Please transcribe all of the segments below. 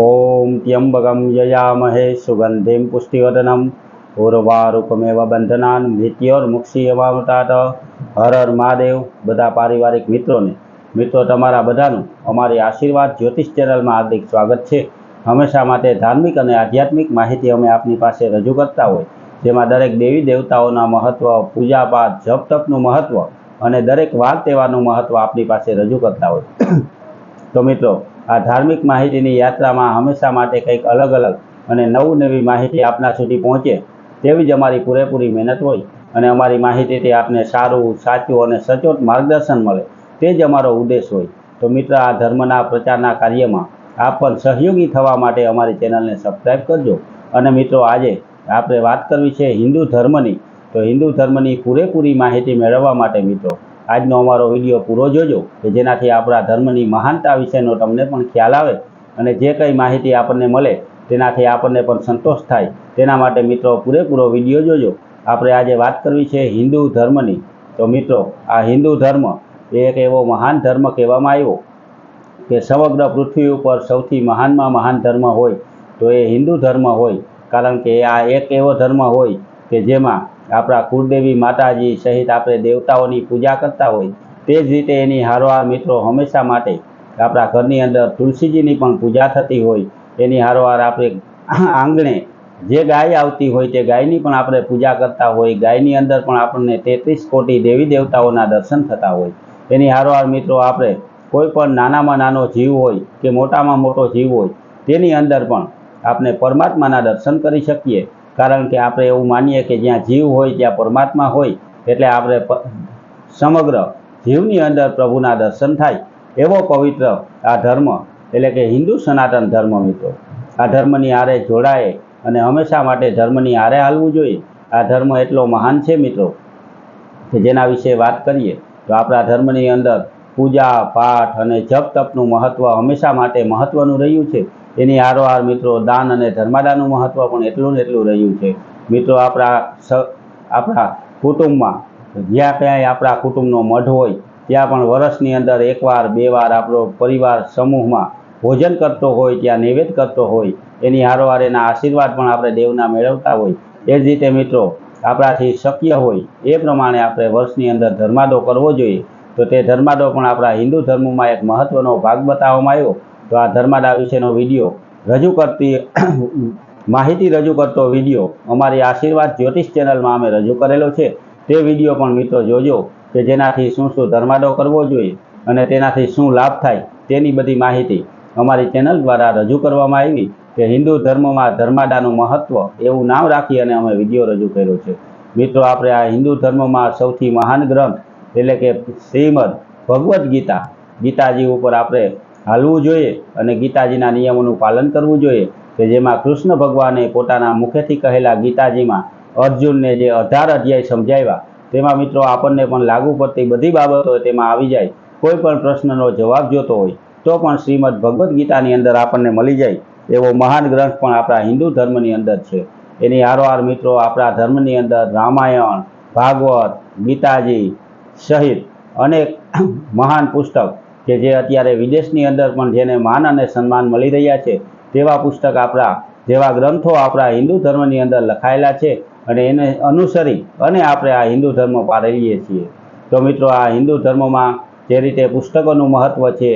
ॐ त्र्यम्बकं ययामहे सुगन्धिं पुष्टिवर्धनम् ઉર્વારૂપમેવ બંધનાન મૃત્યોર્મુક્ષીયમામતાત હર હર મહાદેવ બધા પારિવારિક મિત્રોને મિત્રો તમારા બધાનું અમારી આશીર્વાદ જ્યોતિષ ચેનલમાં હાર્દિક સ્વાગત છે હંમેશા માટે ધાર્મિક અને આધ્યાત્મિક માહિતી અમે આપની પાસે રજૂ કરતા હોય જેમાં દરેક દેવી દેવતાઓના મહત્વ પૂજાપાઠ જપ તપનું મહત્વ અને દરેક વાર તહેવારનું મહત્વ આપની પાસે રજૂ કરતા હોય તો મિત્રો આ ધાર્મિક માહિતીની યાત્રામાં હંમેશા માટે કંઈક અલગ અલગ અને નવું નવી માહિતી આપના સુધી પહોંચે તેવી જ અમારી પૂરેપૂરી મહેનત હોય અને અમારી માહિતીથી આપને સારું, સાચું અને સચોટ માર્ગદર્શન મળે તે જ અમારો ઉદ્દેશ હોય. તો મિત્ર, આ ધર્મના પ્રચારના કાર્યમાં આપ પણ સહયોગી થવા માટે અમારી ચેનલને સબસ્ક્રાઈબ કરજો. અને મિત્રો, આજે આપણે વાત કરવી છે હિન્દુ ધર્મની. તો હિન્દુ ધર્મની પૂરેપૂરી માહિતી મેળવવા માટે, મિત્રો આજનો અમારો વીડિયો પૂરો જોજો કે જેનાથી આપણા ધર્મની મહાનતા વિશેનો તમને પણ ખ્યાલ આવે અને જે કંઈ માહિતી આપણને મળે તેનાથી આપણને પણ સંતોષ થાય. તેના માટે મિત્રો પૂરેપૂરો વીડિયો જોજો. આપણે આજે વાત કરવી છે હિન્દુ ધર્મની. તો મિત્રો, આ હિન્દુ ધર્મ એક એવો મહાન ધર્મ કહેવામાં આવ્યો કે સમગ્ર પૃથ્વી ઉપર સૌથી મહાનમાં મહાન ધર્મ હોય તો એ હિન્દુ ધર્મ હોય. કારણ કે આ એક એવો ધર્મ હોય કે જેમાં આપણા કુળદેવી માતાજી સહિત આપણે દેવતાઓની પૂજા કરતા હોય તે જ રીતે એની હારોહાર મિત્રો હંમેશા માટે આપણા ઘરની અંદર તુલસીજીની પણ પૂજા થતી હોય, એની હારોહાર આપણે આંગણે જે ગાય આવતી હોય તે ગાયની પણ આપણે પૂજા કરતા હોય, ગાયની અંદર પણ આપણને તેત્રીસ કોટી દેવી દેવતાઓના દર્શન થતા હોય. એની હારોહાર મિત્રો આપણે કોઈ પણ નાનામાં નાનો જીવ હોય કે મોટામાં મોટો જીવ હોય તેની અંદર પણ આપણે પરમાત્માના દર્શન કરી શકીએ. કારણ કે આપણે એવું માનીએ કે જ્યાં જીવ હોય, ત્યાં પરમાત્મા હોય, એટલે આપણે સમગ્ર જીવની અંદર પ્રભુના દર્શન થાય એવો પવિત્ર આ ધર્મ, એટલે કે હિન્દુ સનાતન ધર્મ મિત્રો. આ ધર્મની આરે જોડાય અને હંમેશા માટે ધર્મની આરે હાલવું જોઈએ. આ ધર્મ એટલો મહાન છે મિત્રો, કે જેના વિશે વાત કરીએ, તો આપણા ધર્મની અંદર પૂજા, પાઠ અને જપ તપનું મહત્ત્વ હંમેશા માટે મહત્ત્વનું રહ્યું છે. એની હારોહાર મિત્રો દાન અને ધર્માદાનનું મહત્ત્વ પણ એટલું ને એટલું રહ્યું છે. મિત્રો, આપણા સ, આપણા કુટુંબમાં જ્યાં ક્યાંય આપણા કુટુંબનો મઢ હોય, ત્યાં પણ વર્ષની અંદર એકવાર, બે વાર આપણો પરિવાર સમૂહમાં ભોજન કરતો હોય, ત્યાં નૈવેદ્ય કરતો હોય, એની હારોહાર એના આશીર્વાદ પણ આપણે દેવના મેળવતા હોય. એ જ રીતે મિત્રો, આપણાથી શક્ય હોય એ પ્રમાણે આપણે વર્ષની અંદર ધર્માદો કરવો જોઈએ. તો તે ધર્માદો પણ આપણા હિન્દુ ધર્મમાં એક મહત્ત્વનો ભાગ બતાવવામાં આવ્યો. તો આ ધર્માદા વિશેનો વીડિયો રજૂ કરતી માહિતી રજૂ કરતો વીડિયો અમારી આશીર્વાદ જ્યોતિષ ચેનલમાં અમે રજૂ કરેલો છે. તે વીડિયો પણ મિત્રો જોજો કે જેનાથી શું શું ધર્માદો કરવો જોઈએ અને તેનાથી શું લાભ થાય તેની બધી માહિતી અમારી ચેનલ દ્વારા રજૂ કરવામાં આવી કે હિન્દુ ધર્મમાં ધર્માદાનું મહત્ત્વ એવું નામ રાખી અને અમે વીડિયો રજૂ કર્યો છે. મિત્રો, આપણે આ હિન્દુ ધર્મમાં સૌથી મહાન ગ્રંથ એટલે કે શ્રીમદ ભગવદ્ ગીતા ગીતાજી ઉપર આપણે હાલવું જોઈએ અને ગીતાજીના નિયમોનું પાલન કરવું જોઈએ કે જેમાં કૃષ્ણ ભગવાને પોતાના મુખેથી કહેલા ગીતાજીમાં અર્જુનને જે અઢાર અધ્યાય સમજાવ્યા, તેમાં મિત્રો આપણને પણ લાગુ પડતી બધી બાબતો તેમાં આવી જાય. કોઈ પણ પ્રશ્નનો જવાબ જોતો હોય, તો પણ શ્રીમદ ભગવદ્ ગીતાની અંદર આપણને મળી જાય એવો મહાન ગ્રંથ પણ આપણા હિન્દુ ધર્મની અંદર છે. એની હારોહાર મિત્રો આપણા ધર્મની અંદર રામાયણ, ભાગવત, ગીતાજી સહિત અનેક મહાન પુસ્તક કે જે અત્યારે વિદેશની અંદર પણ જેને માન અને સન્માન મળી રહ્યા છે, તેવા પુસ્તક આપણા, જેવા ગ્રંથો આપણા હિન્દુ ધર્મની અંદર લખાયેલા છે અને એને અનુસરી અને આપણે આ હિન્દુ ધર્મ પાળીએ છીએ. તો મિત્રો, આ હિન્દુ ધર્મમાં જે રીતે પુસ્તકોનું મહત્ત્વ છે,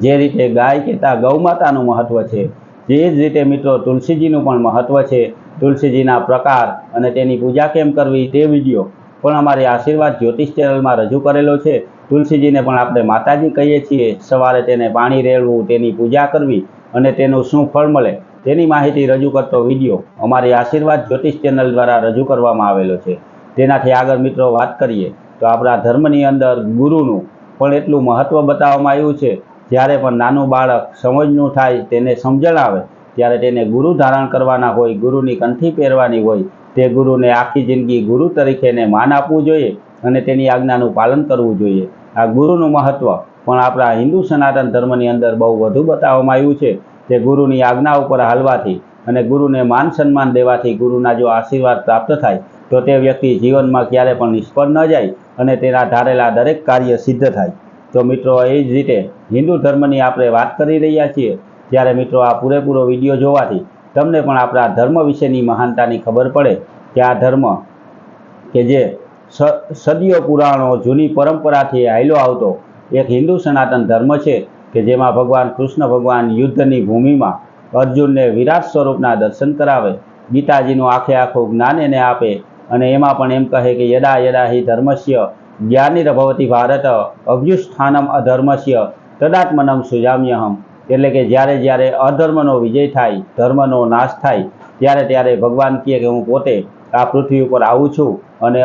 જે રીતે ગાય કેતા ગૌમાતાનું મહત્ત્વ છે, જે જ રીતે મિત્રો તુલસીજીનું પણ મહત્ત્વ છે, તુલસીજીના પ્રકાર અને તેની પૂજા કેમ કરવી તે વીડિયો પણ અમારી આશીર્વાદ જ્યોતિષ ચેનલમાં રજૂ કરેલો છે. તુલસીજીને પણ આપણે માતાજી કહીએ છીએ, સવારે તેને પાણી રેડવું, તેની પૂજા કરવી અને તેનું શું ફળ મળે તેની માહિતી રજૂ કરતો વીડિયો અમારી આશીર્વાદ જ્યોતિષ ચેનલ દ્વારા રજૂ કરવામાં આવેલો છે. તેનાથી આગળ મિત્રો વાત કરીએ તો આપણા ધર્મની અંદર ગુરુનું પણ એટલું મહત્ત્વ બતાવવામાં આવ્યું છે. જ્યારે પણ નાનું બાળક સમજનું થાય, તેને સમજણ આવે, ત્યારે તેને ગુરુ ધારણ કરવાના હોય, ગુરુની કંઠી પહેરવાની હોય તે ગુરુને આખી જિંદગી ગુરુ તરીકે એને માન આપવું જોઈએ અને તેની આજ્ઞાનું પાલન કરવું જોઈએ. આ ગુરુનું મહત્ત્વ પણ આપણા હિન્દુ સનાતન ધર્મની અંદર બહુ વધુ બતાવવામાં આવ્યું છે તે ગુરુની આજ્ઞા ઉપર હાલવાથી અને ગુરુને માન સન્માન દેવાથી ગુરુના જો આશીર્વાદ પ્રાપ્ત થાય, તો તે વ્યક્તિ જીવનમાં ક્યારે પણ નિષ્ફળ ન જાય અને તેના ધારેલા દરેક કાર્ય સિદ્ધ થાય. તો મિત્રો, એ જ રીતે હિન્દુ ધર્મની આપણે વાત કરી રહ્યા છીએ. ત્યારે મિત્રો આ પૂરેપૂરો વીડિયો જોવાથી તમને પણ આપણા ધર્મ વિશેની મહાનતાની ખબર પડે કે આ ધર્મ કે જે સદીઓ પુરાણો, જૂની પરંપરાથી હાલ્યો આવતો એક હિન્દુ સનાતન ધર્મ છે કે જેમાં ભગવાન કૃષ્ણ ભગવાન યુદ્ધની ભૂમિમાં અર્જુનને વિરાટ સ્વરૂપના દર્શન કરાવે, ગીતાજીનું આખે આખું જ્ઞાન એને આપે અને એમાં પણ એમ કહે કે યદા યદા હિ ધર્મસ્ય જ્ઞાનિર્ભવતી ભારત અભ્યુસ્થાનમ અધર્મસ્ય તદાત્મનમ સુજામ્યહમ. એટલે કે જ્યારે જ્યારે અધર્મનો વિજય થાય, ધર્મનો નાશ થાય, ત્યારે ત્યારે ભગવાન કહે કે હું પોતે આ પૃથ્વી ઉપર આવું છું અને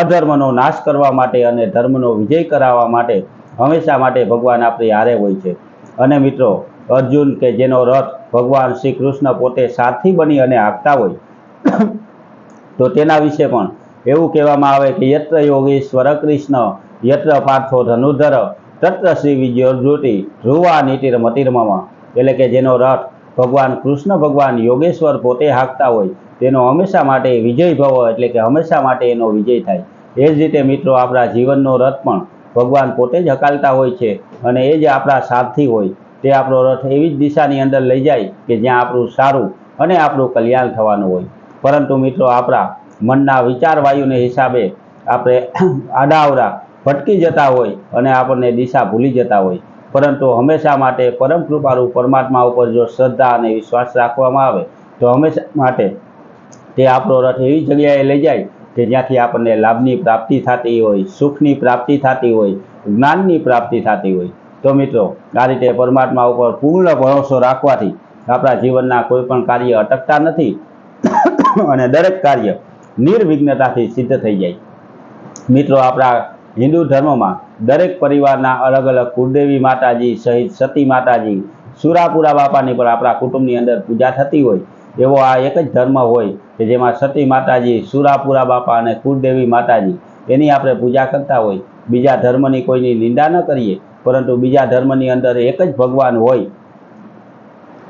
અધર્મનો નાશ કરવા માટે અને ધર્મનો વિજય કરાવવા માટે હંમેશા માટે ભગવાન આપણી હારે હોય છે. અને મિત્રો, અર્જુન કે જેનો રથ ભગવાન શ્રી કૃષ્ણ પોતે સારથી બની અને હાંકતા હોય, તો તેના વિશે પણ એવું કહેવામાં આવે કે યત્ર યોગી સ્વર કૃષ્ણ, યત્ર પાર્થો ધનુર્ધર તત્ર શ્રી વિજયોર્જુતિ ધ્રુવા નીતિર મતિર્મમાં એટલે કે જેનો રથ ભગવાન કૃષ્ણ ભગવાન યોગેશ્વર પોતે હાંકતા હોય, તેનો હંમેશા માટે વિજય ભવ એટલે કે હંમેશા માટે એનો વિજય થાય. એ જ રીતે મિત્રો આપણા જીવનનો રથ પણ ભગવાન પોતે જ હકાલતા હોય છે અને એ જ આપણા સારથી હોય. તે આપણો રથ એવી જ દિશાની અંદર લઈ જાય કે જ્યાં આપણું સારું અને આપણું કલ્યાણ થવાનું હોય. પરંતુ મિત્રો આપણા મનના વિચાર વાયુને હિસાબે આપણે આડાઅવડા ભટકી જતા હોય અને આપણને દિશા ભૂલી જતા હોય. પરંતુ હંમેશા માટે પરમ કૃપારૂપ પરમાત્મા ઉપર જો શ્રદ્ધા અને વિશ્વાસ રાખવામાં આવે, તો હંમેશા માટે તે આપણો રથ એવી જગ્યાએ લઈ જાય કે જ્યાંથી આપણને લાભની પ્રાપ્તિ થતી હોય, સુખની પ્રાપ્તિ થતી હોય, જ્ઞાનની પ્રાપ્તિ થતી હોય. તો મિત્રો, આ રીતે પરમાત્મા ઉપર પૂર્ણ ભરોસો રાખવાથી આપણા જીવનના કોઈ પણ કાર્ય અટકતા નથી અને દરેક કાર્ય નિર્વિઘ્નતાથી સિદ્ધ થઈ જાય. મિત્રો, આપણા હિન્દુ ધર્મમાં દરેક પરિવારના અલગ અલગ કુળદેવી માતાજી સહિત સતી માતાજી, સુરાપુરા બાપાની પણ આપણા કુટુંબની અંદર પૂજા થતી હોય, એવો આ એક જ ધર્મ હોય કે જેમાં સતી માતાજી, સુરાપુરા બાપા અને કુળદેવી માતાજી એની આપણે પૂજા કરતા હોય. બીજા ધર્મની કોઈની નિંદા ન કરીએ, પરંતુ બીજા ધર્મની અંદર એક જ ભગવાન હોય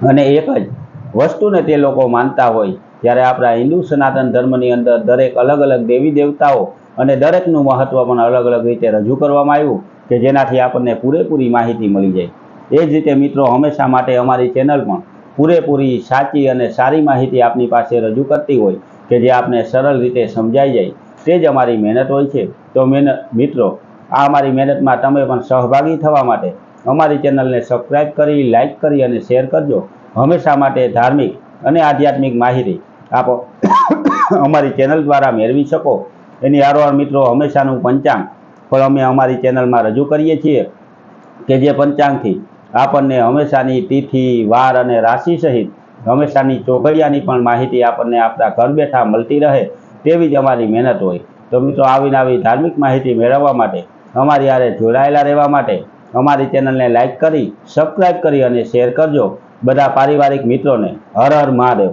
અને એક જ વસ્તુને તે લોકો માનતા હોય. ત્યારે આપણા હિન્દુ સનાતન ધર્મની અંદર દરેક અલગ અલગ દેવી દેવતાઓ અને દરેકનું મહત્ત્વ પણ અલગ અલગ રીતે રજૂ કરવામાં આવ્યું કે જેનાથી આપણને પૂરેપૂરી માહિતી મળી જાય. એ જ રીતે મિત્રો, હંમેશા માટે અમારી ચેનલ પણ પૂરેપૂરી સાચી અને સારી માહિતી આપની પાસે રજૂ કરતી હોય કે જે આપને સરળ રીતે સમજાઈ જાય. તે જ અમારી મહેનત હોય છે. તો મહેનત મિત્રો, આ અમારી મહેનતમાં તમે પણ સહભાગી થવા માટે અમારી ચેનલને સબસ્ક્રાઈબ કરી લાઈક કરી અને શેર કરજો. હંમેશા માટે ધાર્મિક અને આધ્યાત્મિક માહિતી આપ. અમારી ચેનલ દ્વારા મેળવી શકો. એની આરોવાર મિત્રો હંમેશાનું પંચાંગ. પણ અમે અમારી ચેનલમાં રજૂ કરીએ છીએ કે જે પંચાંગથી આપણને હંમેશાની તિથિ, વાર અને રાશિ સહિત હંમેશાની ચોઘડિયાની પણ માહિતી આપણને આપણા ઘર બેઠા મળતી રહે તેવી જ અમારી મહેનત હોય. તો મિત્રો આવીને આવી ધાર્મિક માહિતી મેળવવા માટે, અમારી હારે જોડાયેલા રહેવા માટે અમારી ચેનલને લાઇક કરી સબસ્ક્રાઈબ કરી અને શેર કરજો. બધા પારિવારિક મિત્રોને હર હર મહાદેવ.